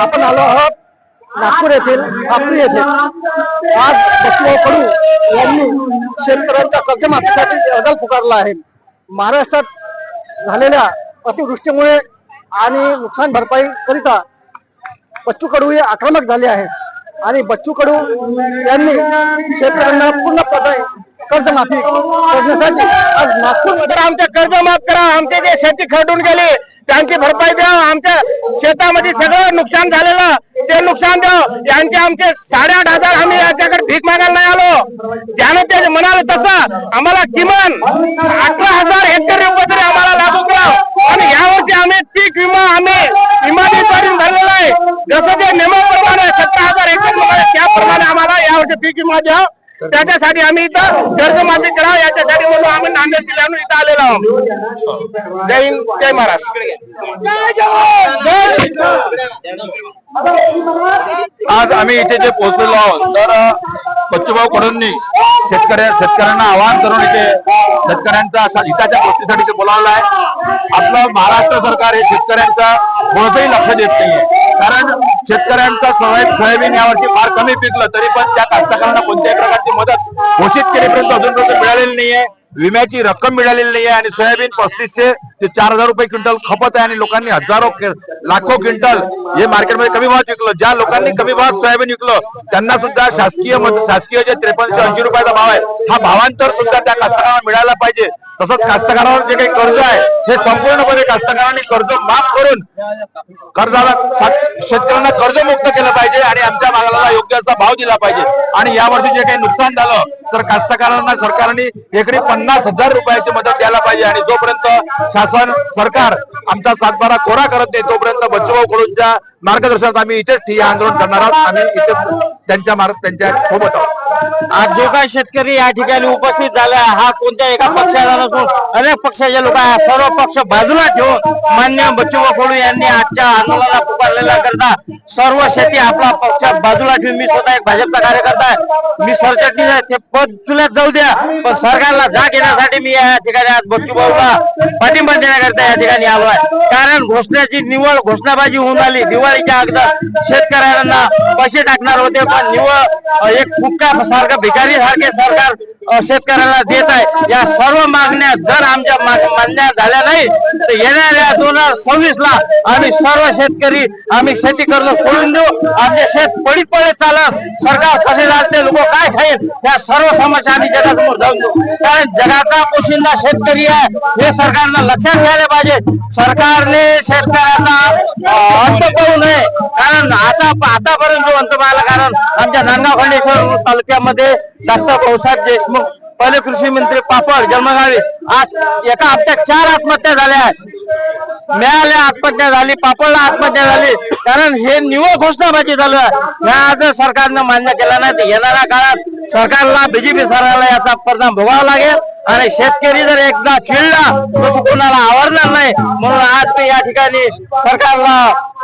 आपण आलो आहोत नागपूर येथील ठाकरे येथे. आज बच्चूभाऊ कडू यांनी शेतकऱ्यांच्या कर्जमाफीसाठी अदाल पुकारला आहे महाराष्ट्रात झालेल्या अतिवृष्टीमुळे आणि नुकसान भरपाई करिता बच्चू कडू हे आक्रमक झाले आहेत. आणि बच्चू कडू यांनी शेतकऱ्यांना पूर्णपणे कर्जमाफी करण्यासाठी आज नागपूरमध्ये आमचं कर्ज माफ करा आमचे जे शेती खरडून गेले त्यांची भरपाई द्या आमच्या शेतामध्ये सगळं नुकसान झालेलं. ते नुकसान द्या. यांचे आमचे साडेआठ हजार आम्ही याच्याकडे भीक मागायला नाही आलो. ज्यानं ते म्हणाले तसं आम्हाला किमान अठरा हजार हेक्टर रुपये तरी आम्हाला लागू करा. आणि यावर्षी आम्ही पीक विमा आम्ही विमा भरून भरलेला आहे. जसं ते नियमाप्रमाणे सत्तर हजार हेक्टर प्रमाणे त्याप्रमाणे आम्हाला यावर्षी पीक विमा द्या. त्याच्यासाठी आम्ही इथं कर्जमाफी करा याच्यासाठी म्हणून आम्ही नांदेड जिल्ह्यातून इथं आलेलो आहोत. जय हिंद जय महाराष्ट्र. आज आम्ही इथे जे पोहोचलेलो आहोत तर बच्चूभाऊ कडूंनी शेतकऱ्या शेतकऱ्यांना आवाहन करून इथे शेतकऱ्यांचा असा हिताच्या गोष्टीसाठी ते बोलावलं आहे. आपलं महाराष्ट्र सरकार हे शेतकऱ्यांचा कोणतंही लक्ष देत नाहीये. कारण शेतकऱ्यांचा सोयाबीन यावर्षी फार कमी पिकलं तरी पण त्या कास्तकारांना कोणत्याही प्रकारची मदत घोषित केलीपर्यंत अजूनपर्यंत मिळालेली नाहीये. विम्याची रक्कम मिळालेली नाही आहे आणि सोयाबीन पस्तीसशे ते चार हजार रुपये क्विंटल खपत आहे आणि लोकांनी हजारो लाखो क्विंटल हे मार्केटमध्ये कमी भावात विकलं. ज्या लोकांनी कमी भावात सोयाबीन विकलं त्यांना सुद्धा शासकीय शासकीय जे त्रेपन्नशे ऐंशी रुपयाचा भाव आहे हा भावांतर सुद्धा त्या कास्तकारांना मिळायला पाहिजे. तसंच कास्तकारावर जे काही कर्ज आहे हे संपूर्णपणे कास्तकारांनी कर्ज माफ करून कर्जाला शेतकऱ्यांना कर्जमुक्त केलं पाहिजे आणि आमच्या मालाला योग्य असा भाव दिला पाहिजे. आणि यावर्षी जे काही नुकसान झालं तर कास्तकारांना सरकारने एकरी पन्नास पन्नास हजार रुपयाची मदत द्यायला पाहिजे. आणि जोपर्यंत शासन सरकार आमचा सातबारा कोरा करत नाही तोपर्यंत बच्चूभाऊ कडूंच्या मार्गदर्शनात आम्ही इथेच हे आंदोलन करणार आहोत. आम्ही इथेच त्यांच्या मार्ग त्यांच्यासोबत आहोत. आज जो काही शेतकरी या ठिकाणी उपस्थित झाला हा कोणत्या एका पक्षाला नसून अनेक पक्षाचे लोक सर्व पक्ष बाजूला ठेवून मान्य बच्चू कडू यांनी आजच्या आंदोलनाला पुकारलेला करता सर्व शेती आपला पक्ष बाजूला ठेवून मी स्वतः एक भाजपचा कार्यकर्ता आहे. मी सरचटणीस आहे. ते पद चुल्यात जाऊ द्या. पण सरकारला जाग येण्यासाठी मी या ठिकाणी आज बच्चूभाऊला पाठिंबा देण्याकरता या ठिकाणी आलो आहे. कारण घोषणाची निवड घोषणाबाजी होऊन आली. दिवाळीच्या अगोदर शेतकऱ्यांना पैसे टाकणार होते. पण निवड एक फुटका सारखं भिकारी सारखे सरकार? शेतकऱ्याला देत आहे. या सर्व मागण्या जर आमच्या मान्य झाल्या नाही तर येणाऱ्या दोन हजार सव्वीस ला आम्ही सर्व शेतकरी आम्ही शेती करणं सोडून देऊ. आमचे शेत पडीत पडत चालत सरकार कसे चालते लोक काय खाईल या सर्व समस्या आम्ही जगासमोर जाऊन देऊ. कारण जगाचा पोशिंदा शेतकरी आहे. हे सरकारनं लक्षात घ्यायला पाहिजे. सरकारने शेतकऱ्यांना अंत करू नये. कारण आता आतापर्यंत जो अंत पाहिला कारण आमच्या नांदगाव खंडेश्वर तालुक्यामध्ये डॉक्टर भाऊसाहेब देशमुख पहिले कृषी मंत्री पापड जन्मगावी. आज एका हप्त्यात चार आत्महत्या झाल्या आहेत. मिळाल्या आत्महत्या झाली पापडला आत्महत्या झाली. कारण हे निव घोषणाबाजी चालू आहे सरकारनं मान्य केला नाही तर येणाऱ्या काळात सरकारला बीजेपी सरकारला याचा परिणाम भोगावा लागेल. आणि शेतकरी जर एकदा चिडला तर तो कोणाला आवडणार नाही. म्हणून आज मी या ठिकाणी सरकारला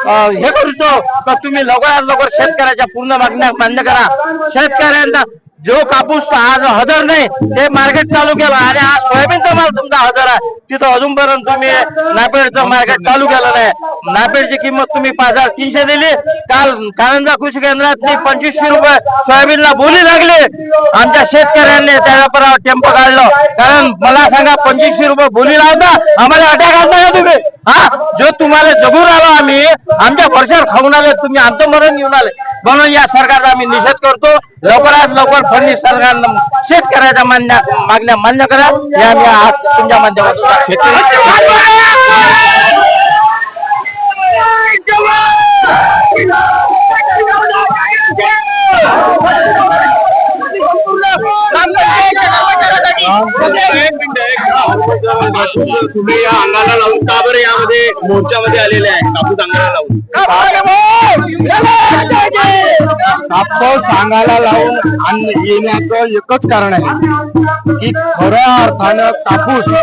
हे करतो. तर तुम्ही लवकरात लवकर शेतकऱ्याच्या पूर्ण मागण्या मान्य करा. शेतकऱ्यांना जो कापूस आज हजर नाही ते मार्केट चालू केलं आणि आज सोयाबीनचा माल तुमचा हजर आहे. तिथं अजूनपर्यंत तुम्ही नापेडचं मार्केट चालू केलं नाही. नापेडची किंमत तुम्ही पाच हजार तीनशे दिली. काल कारंजा कृषी केंद्रातली पंचवीसशे रुपये सोयाबीनला बोली लागली. आमच्या शेतकऱ्यांनी त्याच्या परावर टेम्पो काढलं. कारण मला सांगा पंचवीसशे रुपये बोली लावता आम्हाला अटॅक आणता का तुम्ही? हा? जो तुम्हाला जगून आलो आम्ही आमच्या वर्षावर खाऊन आले तुम्ही आमचं मरण येऊन आले. म्हणून या सरकारचा आम्ही निषेध करतो. लवकरात लवकर फडणवीस सरकारनं शेतकऱ्याच्या मान्य मागण्या मान्य करा हे आम्ही आज तुमच्या माध्यमातून तुम्ही या अंगाला लावून का बरं यामध्ये मोर्चामध्ये आलेले आहे? कापूस अंगाला लावून. कापूस अंगाला लावून येण्याचं एकच कारण आहे की खऱ्या अर्थानं कापूस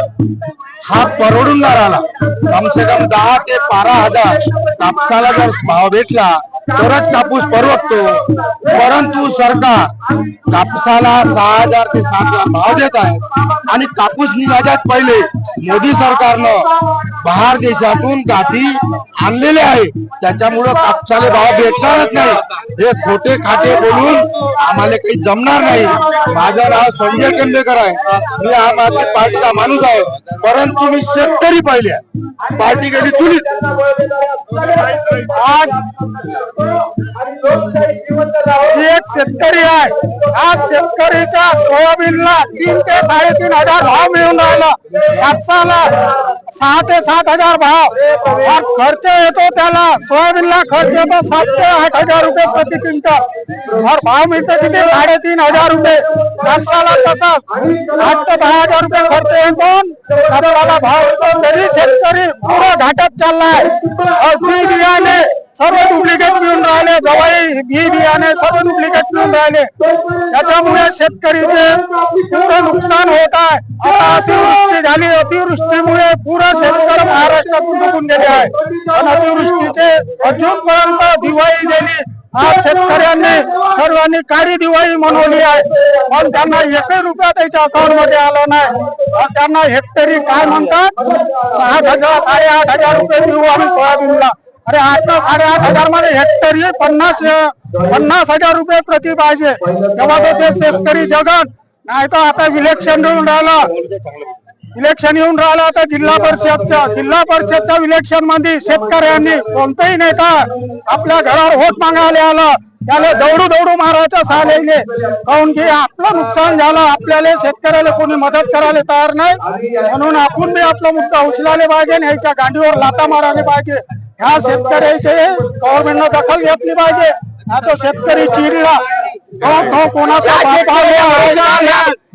हा परवडून आला कम कमसे कम दहा ते बारा हजार कापसाला जर भाव भेटला तरच कापूस परवडतो. परंतु सरकार कापसाला सहा हजार ते सात हजार भाव देत आहे. आणि कापूस निघायच्यात पहिले. मोदी सरकारनं बाहेर देशातून गाठी आणलेले आहे. त्याच्यामुळं कापसाले भाव भेटणारच नाही. हे खोटे खाटे बोलून आम्हाला काही जमणार नाही. माझं नाव संजय केंद्रेकर आहे. मी आम आदमी पार्टीचा माणूस आहे. परंतु मी शेतकरी पाहिले पार्टी गेली चुलीत. आज एक शेतकरी आहे. आज शेतकरीच्या सोयाबीनला तीन ते साडेतीन हजार भाव मिळून राहिला. कापसाला सहा ते सात हजार भाव. खर्च येतो त्याला. सोयाबीनला खर्च येतो सात ते आठ हजार रुपये प्रति क्विंटल. और भाव मिळतो तिथे साडेतीन हजार रुपये. कापसाला तसाच आठ ते दहा हजार रुपये खर्च येतो. कापसाला भाव येतो. तरी शेतकरी पुरा घाटात चाललाय. और बियाणे सर्व डुप्लिकेट मिळून राहिले दवाई बी बियाणे सर्व डुप्लिकेट मिळून राहिले. त्याच्यामुळे शेतकरीचे पूर्ण नुकसान होत आहे. आता अतिवृष्टी झाली. अतिवृष्टीमुळे पुरा शेतकरी महाराष्ट्रातून डुबून गेले आहे. पण अतिवृष्टीचे अजूनपर्यंत दिवाळी गेली. आज शेतकऱ्यांनी सर्वांनी काळी दिवाळी मनवली आहे. पण त्यांना एकही रुपया त्याच्या अकाउंटमध्ये आला नाही. त्यांना हेक्टरी काय म्हणतात? सात हजार साडे आठ हजार रुपये देऊ आम्ही सोयाबीनला. अरे आता साडेआठ हजारमध्ये हेक्टरी पन्नास पन्नास हजार रुपये प्रति पाहिजे. तेव्हा तो ते शेतकरी जगत नाही तर आता इलेक्शन येऊन राहिला. इलेक्शन येऊन राहिलं आता जिल्हा परिषदच्या जिल्हा परिषदच्या इलेक्शनमध्ये शेतकऱ्यांनी कोणताही नेता आपल्या घरावर होत मागायला आला. त्याला दौडू दौडू मारायचं साल येईल काऊन की आपलं नुकसान झालं. आपल्याला शेतकऱ्याला कोणी मदत करायला तयार नाही. म्हणून आपण बी आपला मुद्दा उचलायला पाहिजे आणि ह्याच्या गांडीवर लाता मारायला पाहिजे. ह्या शेतकऱ्याचे गव्हर्नमेंटनं दखल घेतली पाहिजे. आता शेतकरी चिरला तो- तो कोणाचा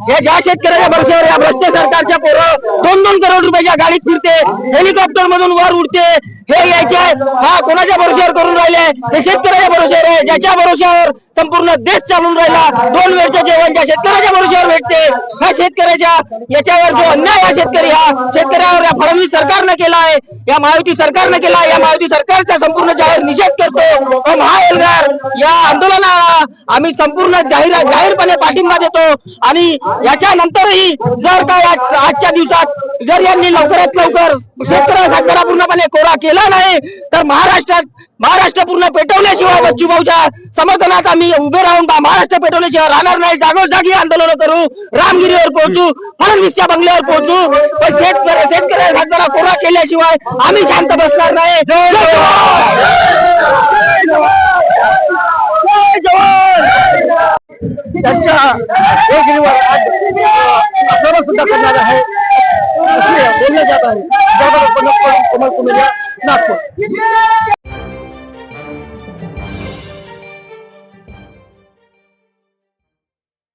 या ज्या शेतकऱ्याच्या भरोश्यावर या भ्रष्ट सरकारच्या पोरं दोन दोन करोड रुपयाच्या गाडीत फिरते हेलिकॉप्टर मधून वर उडते हे यायचे हा कोणाच्या भरोश्यावर करून राहिले? हे शेतकऱ्याच्या भरोश्यावर आहे ज्याच्या भरोश्यावर संपूर्ण देश चालून राहिला दोन वेळच्या जेवण ज्या शेतकऱ्याच्या भरोश्यावर भेटते ह्या शेतकऱ्याच्या याच्यावर जो अन्याय हा शेतकरी हा शेतकऱ्यावर या फडणवीस सरकारनं केला आहे या महायुती सरकारनं केला या महायुती सरकारचा संपूर्ण जाहीर निषेध करतो. महाएल्गार या आंदोलनाला आम्ही संपूर्ण जाहीर जाहीरपणे पाठिंबा देतो आणि याच्या नंतरही जर काय आजच्या दिवसात जर यांनी लवकरात लवकर शेतकऱ्या सातबारा पूर्णपणे कोरा केला नाही तर महाराष्ट्रात महाराष्ट्र पूर्ण पेटवल्याशिवाय बच्चूभाऊच्या समर्थनात आम्ही उभे राहून महाराष्ट्र पेटवल्याशिवाय राहणार नाही. जागोजागी आंदोलन करू रामगिरीवर पोहोचू फडणवीसच्या बंगल्यावर पोहोचू. पण शेतकऱ्या शेतकऱ्या सातबारा कोरा केल्याशिवाय आम्ही शांत बसणार नाही. जय जवान! त्यांच्या योजनेवर सुद्धा करणार आहे. असे बोलले जात आहे. जगदीश नागपूर.